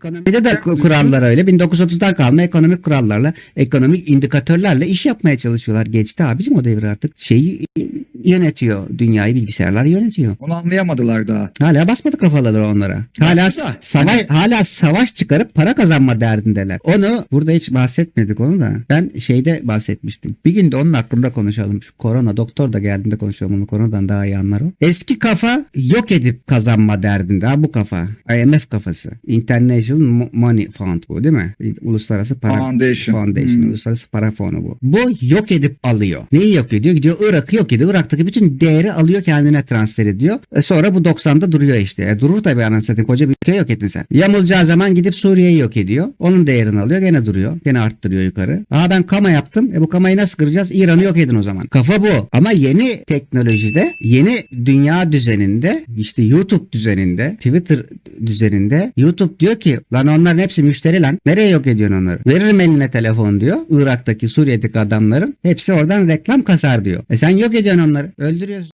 Ekonomide de ku- kurallar öyle. 1930'dan kalma ekonomik kurallarla, ekonomik indikatörlerle iş yapmaya çalışıyorlar. Geçti abicim o devir artık. Şeyi yönetiyor. Dünyayı bilgisayarlar yönetiyor. Onu anlayamadılar daha. Hala basmadı kafaları onlara. Hala Aslında savaş hala savaş çıkarıp para kazanma derdindeler. Onu burada hiç bahsetmedik onu da. Ben şeyde bahsetmiştim. Bir gün de onun hakkında konuşalım. Şu korona doktor da geldiğinde konuşalım onu. Koronadan daha iyi anlar o. Eski kafa yok edip kazanma derdinde. Ha bu kafa. IMF kafası. International Mo- Money Fund bu değil mi? Uluslararası para Foundation. Foundation. Hmm. Uluslararası para fonu bu. Bu yok edip alıyor. Neyi yok ediyor? Gidiyor Irak'ı yok ediyor. Irak'taki bütün değeri alıyor kendine transfer ediyor. E sonra bu 90'da duruyor işte. E durur tabii anasını satayım. Koca bir ülke yok ettin sen. Yamulacağı zaman gidip Suriye'yi yok ediyor. Onun değerini alıyor. Gene duruyor. Gene arttırıyor yukarı. Aa ben kama yaptım. E bu kamayı nasıl kıracağız? İran'ı yok edin o zaman. Kafa bu. Ama yeni teknolojide, yeni dünya düzeninde, işte YouTube düzeninde, Twitter düzeninde YouTube diyor lan onların hepsi müşteri lan. Nereye yok ediyorsun onları? Veririm eline telefon diyor. Irak'taki, Suriye'deki adamların hepsi oradan reklam kasar diyor. E sen yok ediyorsun onları. Öldürüyorsun.